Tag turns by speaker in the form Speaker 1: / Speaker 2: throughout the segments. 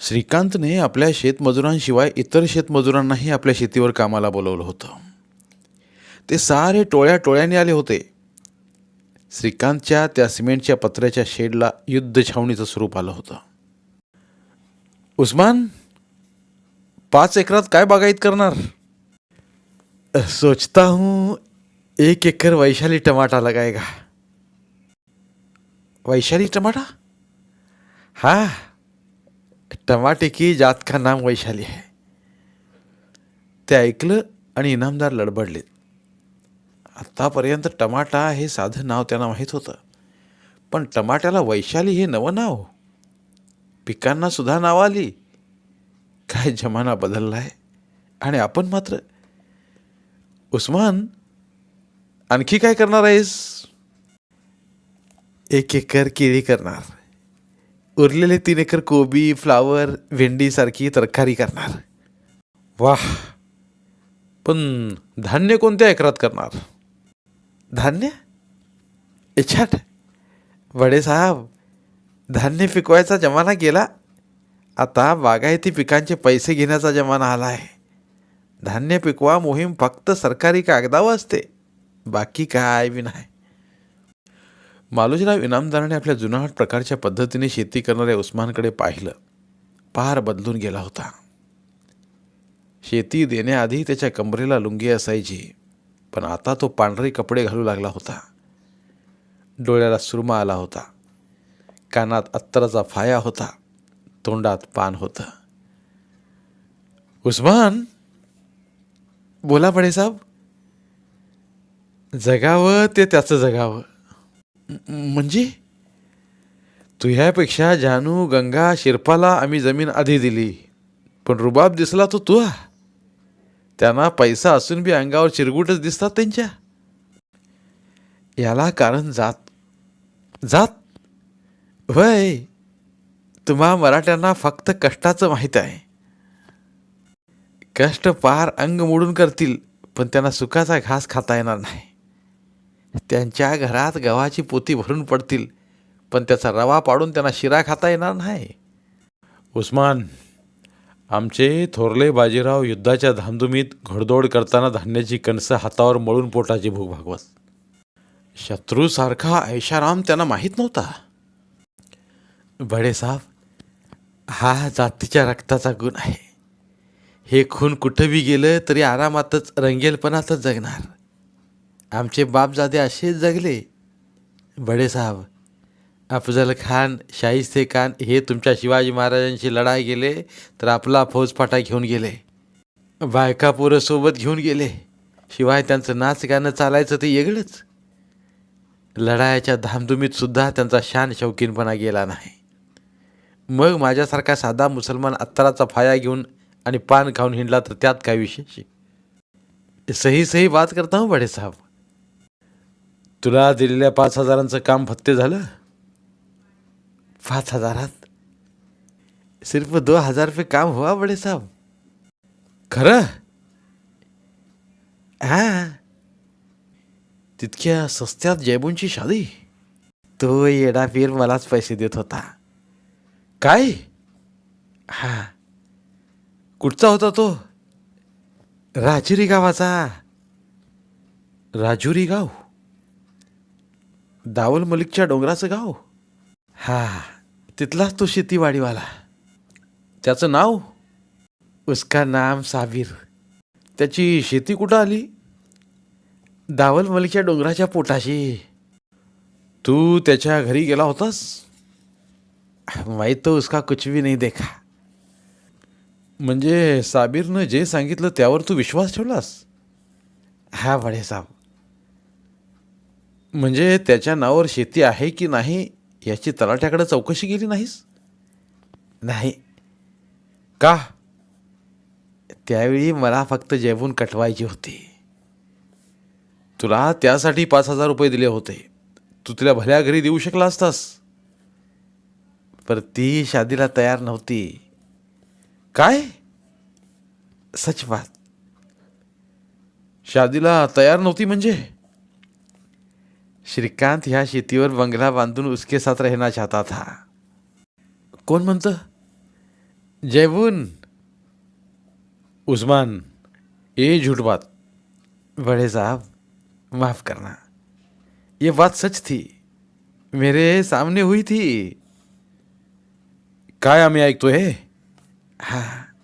Speaker 1: श्रीकांतने आपल्या शेतमजुरांशिवाय इतर शेतमजुरांनाही आपल्या शेतीवर कामाला बोलवलं होतं. ते सारे टोळ्या टोळ्याने आले होते. श्रीकांतच्या त्या सिमेंटच्या पत्र्याच्या शेडला युद्ध छावणीचं स्वरूप आलं होतं. उस्मान पाच एकरात काय बागायत करणार? सोचता हूँ एक एकर वैशाली टमाटा लगाएगा. वैशाली टमाटा? हा. टमाटे की जात का नाम वैशाली आहे ते ऐकलं आणि इनामदार लडबडलेत आत्तापर्यंत टमाटा हे साधं नाव त्यांना माहीत होतं. पण टमाट्याला वैशाली हे नवं नाव? पिकांना सुद्धा नाव आली. काय जमाना बदलला आहे आणि आपण मात्र? उस्मान आणखी काय करणार आहेस? एक एकर केळी करणार. उरलेले तीन एकर कोबी फ्लावर भेंडीसारखी तरकारी करणार. वाह. पण धान्य कोणत्या एकरात करणार? धान्य? इच्छाट. बडे साहेब धान्य पिकवायचा जमाना गेला. आता बागायती पिकांचे पैसे घेण्याचा जमाना आला आहे. धान्य पिकवा मोहीम फक्त सरकारी कागदावर असते. बाकी काय बी नाही मालोजीराव इनामदाराने आपल्या जुनाट प्रकारच्या पद्धतीने शेती करणाऱ्या उस्मानकडे पाहिलं. पार बदलून गेला होता. शेती देण्याआधी त्याच्या कमरेला लुंगी असायची पण आता तो पांढरे कपडे घालू लागला होता. डोळ्याला सुरमा आला होता. कानात अत्तराचा फाया होता. तोंडात पान होतं. उस्मान बोला बडे साहेब जगावं ते त्याचं जगावं. म्हणजे? तुह्यापेक्षा जानू गंगा शिरपाला आम्ही जमीन आधी दिली. पण रुबाब दिसला तो तू त्यांना पैसा असून बी अंगावर चिरगुटच दिसतात त्यांच्या. याला कारण जात. जात? वय तुम्हा मराठ्यांना फक्त कष्टाचं माहीत आहे. कष्ट पार अंग मोडून करतील पण त्यांना सुखाचा घास खाता येणार नाही. त्यांच्या घरात गव्हाची पोती भरून पडतील पण त्याचा रवा पाडून त्यांना शिरा खाता येणार नाही. उस्मान आमचे थोरले बाजीराव युद्धाच्या धामधुमीत घोडदौड करताना धान्याची कणसं हातावर मळून पोटाची भूक भागवत. शत्रूसारखा ऐशाराम त्यांना माहीत नव्हता. बडे हा जातीच्या रक्ताचा गुण आहे. हे खून कुठं बी गेलं तरी आरामातच रंगेलपणातच जगणार. आमचे बापजादे असेच जगले बडेसाहेब अफजल खान शाहिस्ते खान हे तुमच्या शिवाजी महाराजांशी लढाई गेले तर आपला फौजफाटा घेऊन गेले. बायका पोरं सोबत घेऊन गेले. शिवाय त्यांचं नाच गाणं चालायचं ते वेगळंच लढायाच्या धामधुमीत सुद्धा त्यांचा शान शौकीनपणा गेला नाही. मग माझ्यासारखा साधा मुसलमान अत्तराचा फाया घेऊन आणि पान खाऊन हिंडला तर त्यात काय विशेष? सही सही बात करता हो हूँ बडेसाहेब तुला दिलेल्या पाच हजारांचं काम फत्ते झालं? पाच हजारात? सिर्फ दो हजार रुपये काम हुआ बडे साहेब खरं? हा तितक्या सस्त्यात जयबूंची शादी? तो येडापीर मलाच पैसे देत होता. काय? हा. कुठचा होता तो? राजुरी गावाचा. राजुरी गाव? दावल मलिकच्या डोंगराचं गाव? हा तिथलाच तो शेतीवाडीवाला. त्याचं नाव? उसका नाम साबीर. त्याची शेती कुठं आली? दावल मलिकच्या डोंगराच्या पोटाशी. तू त्याच्या घरी गेला होतास? माहीत तो उसका कुछ भी नाही देखा. म्हणजे साबीरनं जे सांगितलं त्यावर तू विश्वास ठेवलास? हा बडे साहेब म्हणजे त्याच्या नावावर शेती आहे की नाही याची तलाट्याकडे चौकशी केली नाहीस? नाही. का? त्यावेळी मला फक्त जेवून कटवायची होती. तुला त्यासाठी पाच हजार रुपये दिले होते. तू तिला भल्या घरी देऊ शकला असतास. पर ती शादीला तयार नव्हती. काय? सच बात. शादीला तयार नव्हती म्हणजे? श्रीकांत ह्या शेतीवर बंगला बांधून उसके साथ रहना चाहता था। कोण म्हणतं जयबून। उस्मान, ये झूठ बात। बड़े साहब, माफ़ करना। ये बात सच थी। मेरे सामने हुई थी। काय आम्ही ऐकतोय हाँ।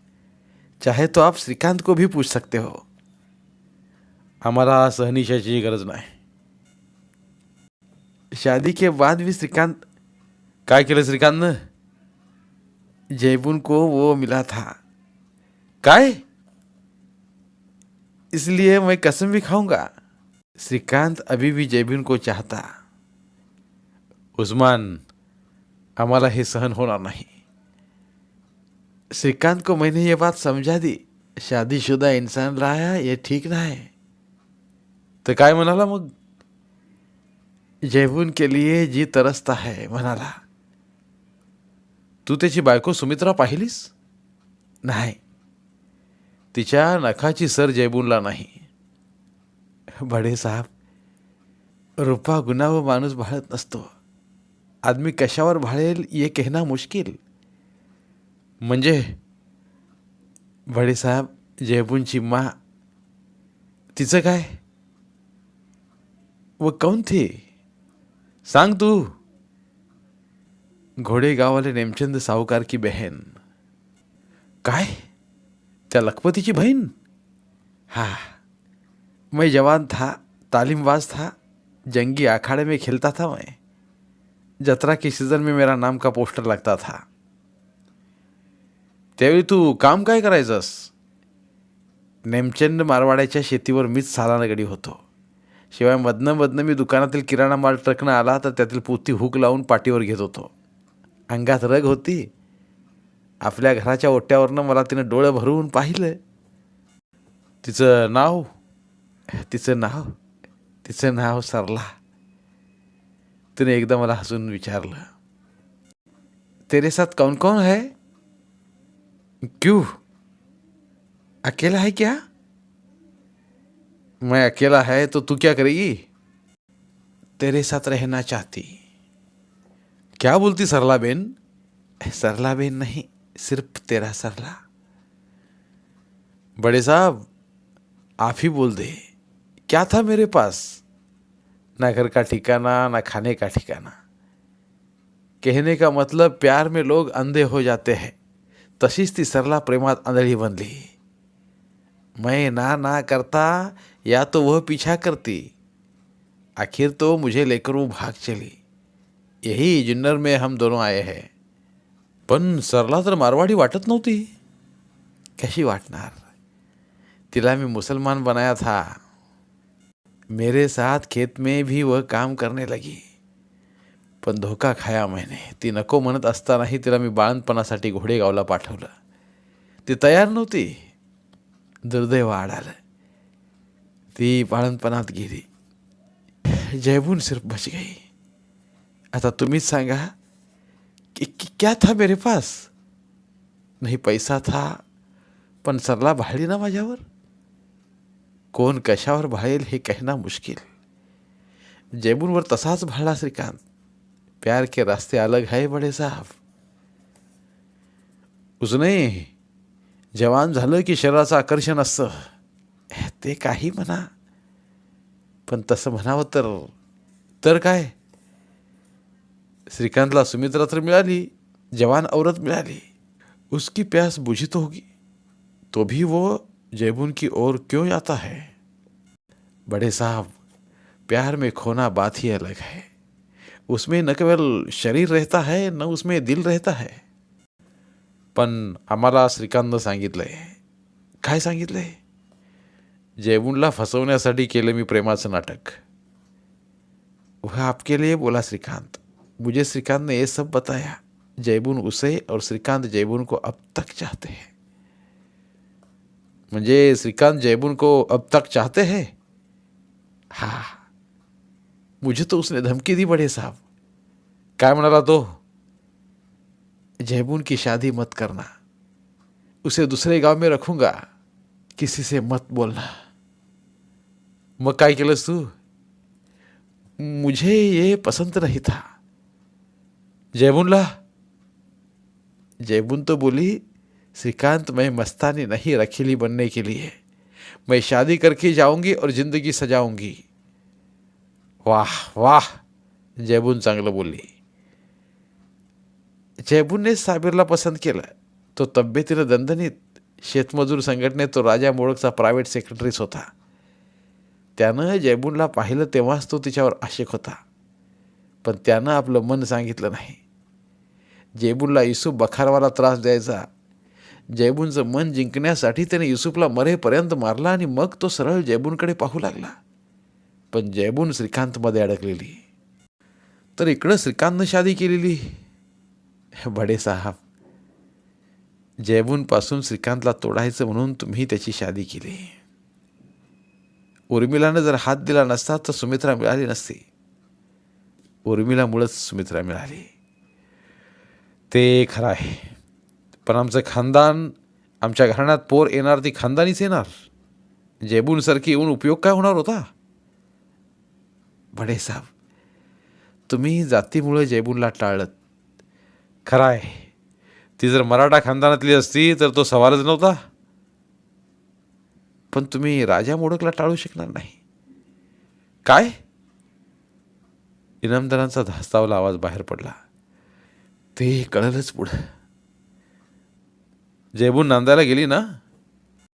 Speaker 1: चाहे तो आप श्रीकांत को भी पूछ सकते हो। आम्हाला सहनिशाची गरज नाही। शादी के बाद भी श्रीकांत काय केलं श्रीकांतनं? जयबुन को वो मिला था। काय? इसलिए मैं कसम भी खाऊँगा। श्रीकांत अभी भी जयबीन को चाहता। उस्मान हमारा हे सहन होना नहीं। श्रीकांत को मैंने ये बात समझा दी। शादीशुदा इंसान लाया ये ठीक नाही तर काय म्हणाला मग? जयबून के लिए जी तरसता है म्हणाला. तू त्याची बायको सुमित्रा पाहिलीस? नाही. तिच्या नखाची सर जैबूनला नाही. बडे साहेब रुपा गुन्हा व माणूस भाळत नसतो. आदमी कशावर भाळेल ये कहना मुश्किल. म्हणजे? बडे साहब जयबूनची मा. तिचं काय? व कौन थी सांग तू. घोडेगाववाले नेमचंद सावकार की बहन. काय? त्या लखपतीची बहीण? हा. मैं जवान था तालीमबाज था जंगी अखाड़े में खेलता था मैं. जत्रा के सीजन में मेरा नाम का पोस्टर लगता था. त्यावेळी तू काम काय करायचंस? नेमचंद मारवाड्याच्या शेतीवर मीच सालानगडी होतो. शिवाय मधनं मधनं मी दुकानातील किराणा माल ट्रकनं आला तर त्यातील पोती हुक लावून पाठीवर घेत होतो. अंगात रग होती. आपल्या घराच्या ओट्यावरनं मला तिनं डोळं भरवून पाहिलं. तिचं नाव? तिचं नाव? तिचं नाव सरला. तिने एकदा मला हसून विचारलं तेरे साथ कौन कौन है? क्यू? अकेला है क्या? मैं अकेला है तो तू क्या करेगी? तेरे साथ रहना चाहती। क्या बोलती सरला बेन? सरला बेन नहीं सिर्फ़ तेरा सरला। बड़े साहब आप ही बोल दे। क्या था मेरे पास? ना घर का ठिकाना ना खाने का ठिकाना। कहने का मतलब प्यार में लोग अंधे हो जाते हैं। तशीच ती सरला प्रेमात आंधळी बनली मैं ना ना करता या तो वह पीछा करती। आखिर तो मुझे लेकर वो भाग चली। यही जुन्नर में हम दोनों आए हैं। पण सरला तर मारवाडी वाटत नव्हती। कशी वाटणार? तिला मी मुसलमान बनाया था। मेरे साथ खेत में भी वह काम करने लगी। पण धोका खाया मैंने। ती नको म्हणत असतानाही तिला मी बाळणपणासाठी घोडेगावला पाठवलं। ती तयार नव्हती। दुर्दैव आडालं ती बाळणपणात गेली. जयबून सिर्फ बच गई आता तुम्हीच सांगा कि, कि क्या था मेरे पास? नाही पैसा था पण सरला भाळली ना माझ्यावर? कोण कशावर भाळेल हे कहना मुश्किल. जयबूनवर तसाच भाळला श्रीकांत. प्यार के रास्ते अलग है बड़े साहब. उसने जवान झालं की शरीराचं आकर्षण असतं. ते काही म्हणा. पण तसं म्हणावं तर तर काय? श्रीकांतला सुमित्रा तर मिळाली, जवान औरत मिळाली. उसकी प्यास बुझी तो होगी. तो भी वो जयबून की ओर क्यों जाता है? बड़े साहब, प्यार में खोना बात ही अलग है। उसमें न केवल शरीर रहता है, न उसमें दिल रहता है। पण आम्हाला श्रीकांतनं सांगितलंय. काय सांगितलंय? जयबूनला फसवण्यासाठी केलं मी प्रेमाचं नाटक. वह आपके लिए बोला श्रीकांत, मुझे श्रीकांत ने ये सब बताया. जयबून उसे और श्रीकांत जयबून को अब तक चाहते हैं. मुझे श्रीकांत जयबुन को अब तक चाहते हैं? हाँ. मुझे तो उसने धमकी दी बड़े साहब. काय म्हणाला तो? जयबुन की शादी मत करना. उसे दूसरे गाँव में रखूँगा. किसी से मत बोलना. मग काय केलंस तू? मुझे ये पसंद नहीं था। जयबुनला? जैबुन तो बोली श्रीकांत मैं मस्तानी नहीं रखीली बनने के लिए। मैं शादी करके जाऊंगी और जिंदगी सजाऊंगी। वाह वाह जयबून चांगलं बोलली. जयबूनने साबीरला पसंत केलं. तो तब्येतीनं दणदणीत. शेतमजूर संघटनेत तो राजा मोळकचा प्रायव्हेट सेक्रेटरीच होता. त्यानं जयबूनला पाहिलं तेव्हाच तो तिच्यावर आशिक होता. पण त्यानं आपलं मन सांगितलं नाही. जयबूनला युसुफ बखारवाला त्रास द्यायचा. जयबूनचं मन जिंकण्यासाठी त्याने युसुफला मरेपर्यंत मारला आणि मग तो सरळ जयबूनकडे पाहू लागला. पण जयबून श्रीकांतमध्ये अडकलेली. तर इकडं श्रीकांतनं शादी केलेली. बडे साहेब जयबूनपासून श्रीकांतला तोडायचं म्हणून तुम्ही त्याची शादी केली. उर्मिलानं जर हात दिला नसता तर सुमित्रा मिळाली नसती. उर्मिलामुळंच सुमित्रा मिळाली. ते खरं आहे. पण आमचं खानदान आमच्या घराण्यात पोर येणार ती खानदानीच येणार. जयबूनसारखी येऊन उपयोग काय होणार होता? बडे साहेब तुम्ही जातीमुळे जयबूनला टाळत खरं आहे. ती जर मराठा खानदानातली असती तर तो सवालच नव्हता. पण तुम्ही राजा मोडकला टाळू शकणार नाही. काय? इनामदारांचा धास्तावला आवाज बाहेर पडला. ते कळलंच पुढं. जयबून नांदायला गेली ना?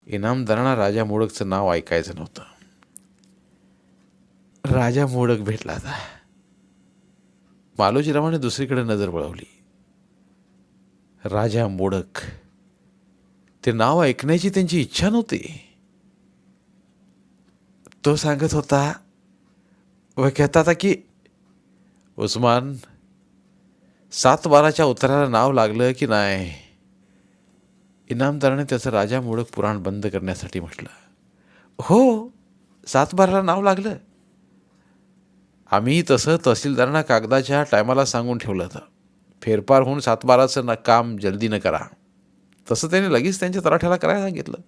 Speaker 1: इनामदारांना राजा मोडकचं नाव ऐकायचं नव्हतं. राजा मोडक भेटला आता. मालोजीरावाने दुसरीकडे नजर वळवली. राजा मोडक. ते नाव ऐकण्याची त्यांची इच्छा नव्हती. तो सांगत होता व कहता था की उस्मान सात बाराच्या उत्तराला नाव लागलं की नाही इनामदाराने त्याचं राजा मोडक पुराण बंद करण्यासाठी म्हटलं हो सात बाराला नाव लागलं आम्ही तसं तहसीलदारांना कागदाच्या टायमाला सांगून ठेवलं होतं फेरफार होऊन सातबाराचं ना काम जल्दीनं करा तसं त्याने लगेच त्यांच्या तराठ्याला करायला सांगितलं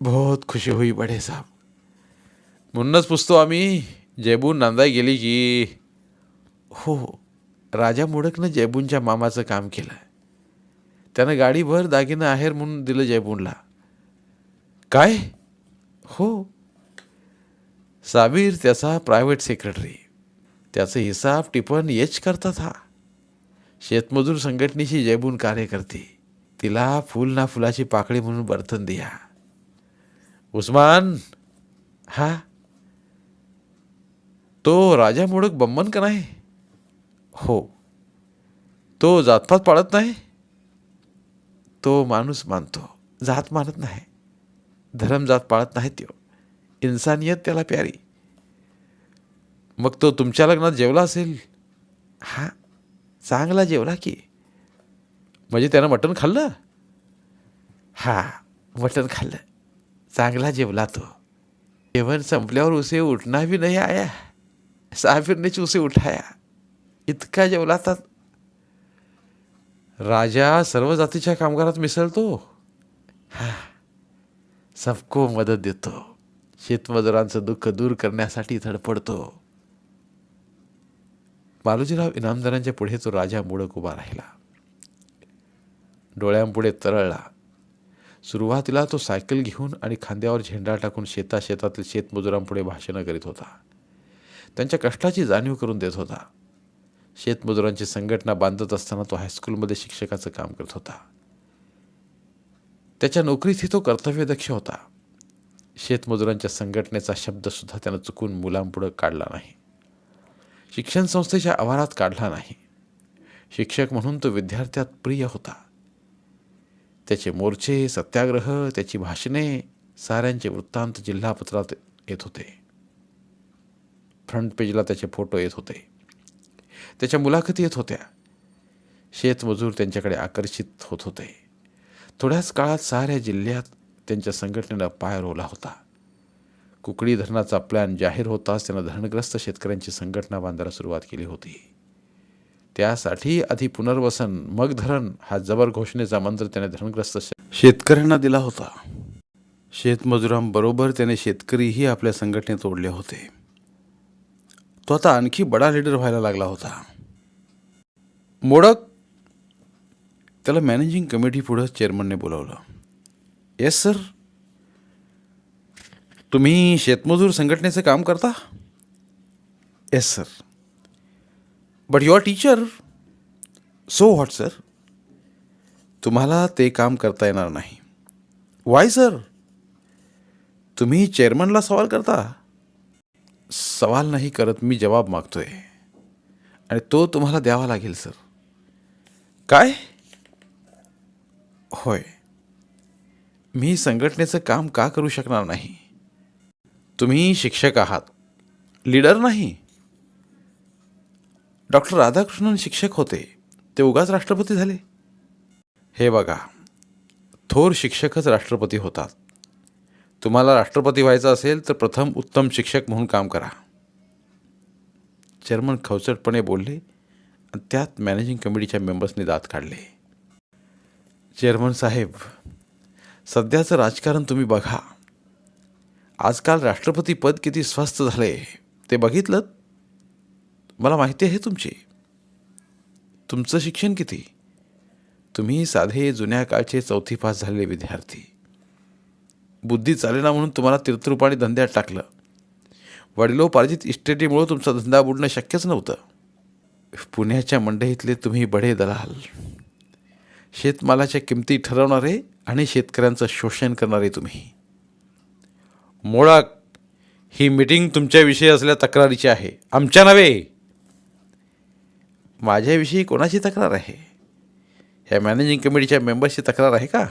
Speaker 1: बहुत खुशी होई बडे साहेब म्हणूनच पुसतो आम्ही. जयबून नांदाय गेली की हो राजा मोडकनं जयबूनच्या मामाचं काम केलं त्यानं गाडीभर दागिनं आहेर म्हणून दिलं जयबूनला. काय? हो. साबीर त्याचा प्रायव्हेट सेक्रेटरी त्याचं हिसाब टिपण येच करतात हा. शेतमजूर संघटनेची जयबून कार्य करते. तिला फुल ना फुलाची पाकळी म्हणून बर्तन द्या. उस्मान. हा. तो राजा मोडक बम्मन का नाही? हो. तो जातपात पाळत नाही? तो माणूस मानतो. जात मानत नाही. धर्म जात पाळत नाही त्यो. इन्सानियत त्याला प्यारी. मग तो तुमच्या लग्नात जेवला असेल? हां. चांगला जेवला की. म्हणजे त्यानं मटण खाल्लं? हां मटण खाल्लं. चांगला जेवला तो. जेवण संपल्यावर उसे उठणार बी नाही आया. साफिरनेच उसे उठाया. इतका जेवला तर राजा सर्व जातीच्या कामगारात मिसळतो. हा. सबको मदत देतो. शेतमजुरांचं दुःख दूर करण्यासाठी धडपडतो. बालूजीराव इनामदारांच्या पुढे तो राजा मुडक उभा राहिला. डोळ्यांपुढे तरळला. सुरुवातीला तो सायकल घेऊन आणि खांद्यावर झेंडा टाकून शेता शेतातील शेतमजुरांपुढे भाषणं करीत होता. त्यांच्या कष्टाची जाणीव करून देत होता. शेतमजुरांची संघटना बांधत असताना तो हायस्कूलमध्ये शिक्षकाचं काम करत होता. त्याच्या नोकरीतही तो कर्तव्यदक्ष होता. शेतमजुरांच्या संघटनेचा शब्दसुद्धा त्यानं चुकून मुलांपुढं काढला नाही. शिक्षण संस्थेच्या आवारात काढला नाही. शिक्षक म्हणून तो विद्यार्थ्यात प्रिय होता. त्याचे मोर्चे सत्याग्रह त्याची भाषणे साऱ्यांचे वृत्तांत जिल्हापत्रात येत होते. फ्रंट पेजला त्याचे फोटो येत होते. त्याच्या मुलाखती येत होत्या. शेतमजूर त्यांच्याकडे आकर्षित होत होते. थोड्याच काळात साऱ्या जिल्ह्यात त्यांच्या संघटनेला पाय रोवला होता. कुकडी धरणाचा प्लॅन जाहीर होताच त्यानं धरणग्रस्त शेतकऱ्यांची संघटना बांधायला सुरुवात केली होती. त्यासाठी आधी पुनर्वसन मग धरण हा जबर घोषणेचा मंत्र त्याने धरणग्रस्त शेतकऱ्यांना दिला होता. शेतमजुरांबरोबर त्याने शेतकरीही आपल्या संघटनेत ओढले होते. तो आता आणखी बडा लीडर व्हायला लागला होता. मोडक त्याला मॅनेजिंग कमिटी पुढं चेअरमनने बोलावलं. Yes sir. तुम्ही शेतमजूर संघटनेचं काम करता? Yes sir. But your teacher so what sir तुम्हाला ते काम करता येणार नाही. वाय सर तुम्ही चेअरमनला सवाल करता. सवाल नाही करत मी जवाब मागतोय. आणि तो तुम्हाला द्यावा लागेल सर. काय? होय. मी संघटनेचं काम का करू शकणार नाही? तुम्ही शिक्षक आहात. लीडर नाही. डॉक्टर राधाकृष्णन शिक्षक होते. ते उगाच राष्ट्रपती झाले. हे बघा. थोर शिक्षकच राष्ट्रपती होतात. तुम्हाला राष्ट्रपती व्हायचं असेल तर प्रथम उत्तम शिक्षक म्हणून काम करा. चेअरमन खवचटपणे बोलले आणि त्यात मॅनेजिंग कमिटीच्या मेंबर्सनी दात काढले. चेअरमन साहेब सध्याचं राजकारण तुम्ही बघा. आजकाल राष्ट्रपती पद किती स्वस्त झाले ते बघितलं? मला माहिती आहे तुमची. तुमचं शिक्षण किती? तुम्ही साधे जुन्या काळचे चौथी पास झालेले विद्यार्थी. बुद्धी चालेना म्हणून तुम्हाला तीर्थरूपाने धंद्यात टाकलं. वडिलोपार्जित इस्टेटीमुळं तुमचा धंदा बुडणं शक्यच नव्हतं. पुण्याच्या मंडईतले तुम्ही बडे दलाल. शेतमालाच्या किमती ठरवणारे आणि शेतकऱ्यांचं शोषण करणारे तुम्ही. मोळाक ही मीटिंग तुमच्याविषयी असल्या तक्रारीची आहे. आमच्या नव्हे. माझ्याविषयी कोणाची तक्रार आहे? ह्या मॅनेजिंग कमिटीच्या मेंबर्सची तक्रार आहे का?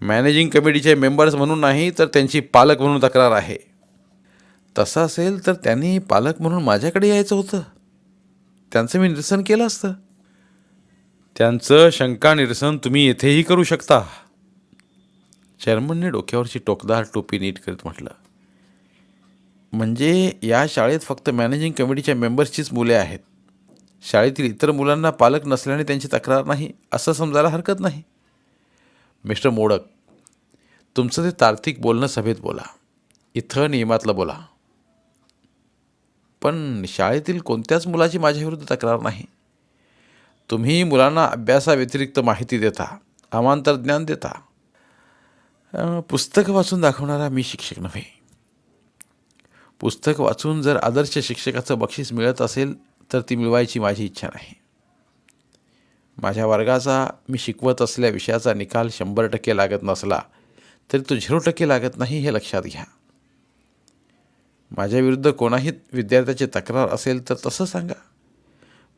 Speaker 1: मॅनेजिंग कमिटीचे मेंबर्स म्हणून नाही तर त्यांची पालक म्हणून तक्रार आहे. तसं असेल तर त्यांनी पालक म्हणून माझ्याकडे यायचं होतं. त्यांचं मी निरसन केलं असतं. त्यांचं शंका निरसन तुम्ही येथेही करू शकता. चेअरमनने डोक्यावरची टोकदार टोपी नीट करीत म्हटलं. म्हणजे या शाळेत फक्त मॅनेजिंग कमिटीच्या मेंबर्सचीच मुले आहेत. शाळेतील इतर मुलांना पालक नसल्याने त्यांची तक्रार नाही असं समजायला हरकत नाही. मिस्टर मोडक तुमचं ते तार्किक बोलणं सभेत बोला. इथं नियमातलं बोला. पण शाळेतील कोणत्याच मुलाची माझ्याविरुद्ध तक्रार नाही. तुम्ही मुलांना अभ्यासाव्यतिरिक्त माहिती देता अमांतर ज्ञान देता पुस्तक वाचून दाखवणारा मी शिक्षक नव्हे. पुस्तक वाचून जर आदर्श शिक्षकाचं बक्षीस मिळत असेल तर ती मिळवायची माझी इच्छा नाही. माझ्या वर्गाचा मी शिकवत असल्या विषयाचा निकाल शंभर टक्के लागत नसला तरी तो झिरो टक्के लागत नाही हे लक्षात घ्या. माझ्याविरुद्ध कोणाही विद्यार्थ्याची तक्रार असेल तर तसं सांगा.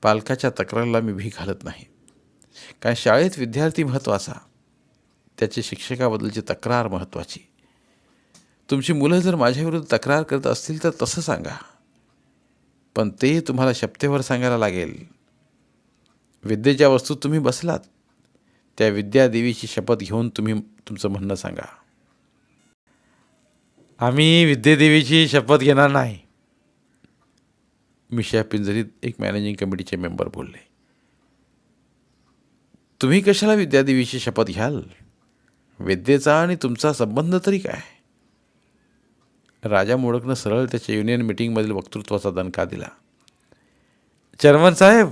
Speaker 1: पालकाच्या तक्रारीला मी भी घालत नाही. कारण शाळेत विद्यार्थी महत्त्वाचा त्याची शिक्षकाबद्दलची तक्रार महत्त्वाची तुमची मुलं जर माझ्याविरुद्ध तक्रार करत असतील तर तसं सांगा. पण ते तुम्हाला शपथेवर सांगायला लागेल. विद्येच्या वस्तूत तुम्ही बसलात. त्या विद्यादेवीची शपथ घेऊन तुम्ही तुमचं म्हणणं सांगा. आम्ही विद्यादेवीची शपथ घेणार नाही. मिशा पिंजरीत एक मॅनेजिंग कमिटीचे मेंबर बोलले. तुम्ही कशाला विद्यादेवीची शपथ घ्याल? विद्येचा आणि तुमचा संबंध तरी काय? राजा मोडकनं सरळ त्याच्या युनियन मिटिंगमधील वक्तृत्वाचा दणका दिला. चर्मन साहेब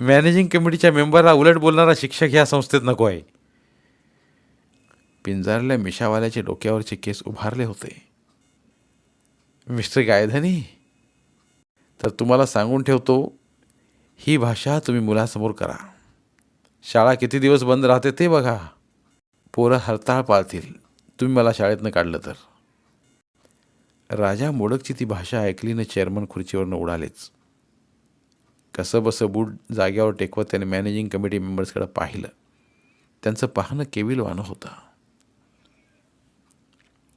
Speaker 1: मॅनेजिंग कमिटीच्या मेंबरला उलट बोलणारा शिक्षक ह्या संस्थेत नको आहे. पिंजारल्या मिशावाल्याचे डोक्यावरचे केस उभारले होते. मिस्टर गायधनी तर तुम्हाला सांगून ठेवतो ही भाषा तुम्ही मुलासमोर करा. शाळा किती दिवस बंद राहते ते बघा. पोरं हरताळ पाळतील. तुम्ही मला शाळेतनं काढलं तर. राजा मोडकची ती भाषा ऐकलीनं चेअरमन खुर्चीवरनं उडालेच. कसं बसं बूट जाग्यावर टेकवत त्याने मॅनेजिंग कमिटी मेंबर्सकडे पाहिलं. त्यांचं पाहणं केविलवानं होतं.